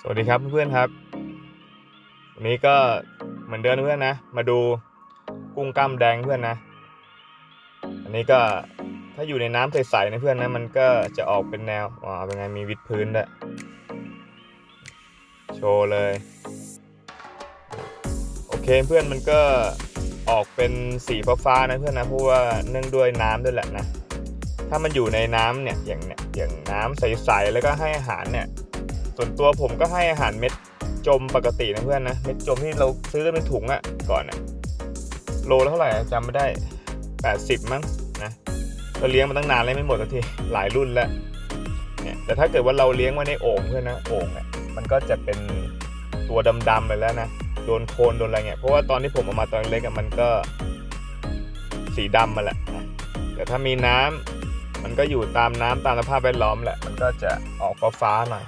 สวัสดีครับเพื่อนๆครับ วันนี้ก็เหมือนเดิมนเพื่อนนะ มาดูกุ้งกล้ามแดงเพื่อนนะ อันนี้ก็ถ้าอยู่ในน้ำใสๆนะเพื่อนนะมันก็จะออกเป็นแนวว้าเป็นไงมีวิดพื้นด้วยโชว์เลย โอเคเพื่อนมันก็ออกเป็นสีฟ้าๆนะเพื่อนนะเพราะว่าเนื่องด้วยน้ำด้วยแหละนะ ถ้ามันอยู่ในน้ำเนี่ยอย่างเนี่ยอย่างน้ำใสๆแล้วก็ให้อาหารเนี่ย ส่วนตัวผมก็ให้อาหารเม็ดจมปกตินะเพื่อนนะเม็ดจมที่เราซื้อกันเป็นถุงอะ่ะก่อนอะโลละเท่าไหร่จำไม่ได้ 80 มั้งนะก็เลี้ยงมาตั้งนานเลยไม่หมดสักทีหลายรุ่นแล้วเนี่ยแต่ถ้าเกิดว่าเราเลี้ยงไว้ในโอ่งเพื่อนนะโอ่งเนี่ยมันก็จะเป็นตัวดำๆไปแล้วนะโดนโคลนโดนอะไรเงี้ยเพราะว่าตอนที่ผมเอามาตอนเล็กอะมันก็สีดำมาแหละแต่ถ้ามีน้ำมันก็อยู่ตามน้ำตามสภาพแวดล้อมแหละ มันก็จะออกฟ้าๆหน่อย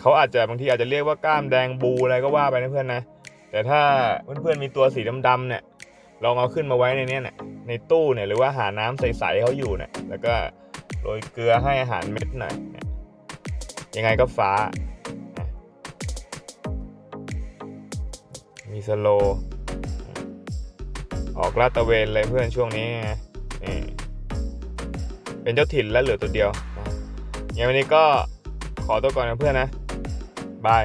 เขาอาจจะบางทีอาจจะเรียกว่ากล้ามแดงบูอะไรก็ว่าไปนะเพื่อนนะ แต่ถ้าเพื่อนๆมีตัวสีดำๆเนี่ยลองเอาขึ้นมาไว้ในเนี้ยเนี่ยในตู้เนี่ยหรือว่าหาน้ำใสๆเขาอยู่เนี่ยแล้วก็โรยเกลือให้อาหารเม็ดหน่อยเนี่ยยังไงก็ฟ้านะมีสโลว์ออกลาดตระเวนเลยเพื่อนช่วงนี้นะนี่เป็นเจ้าถิ่นแล้วเหลือตัวเดียวนะอย่างวันนี้ก็ ขอตัวก่อนนะเพื่อนนะ บาย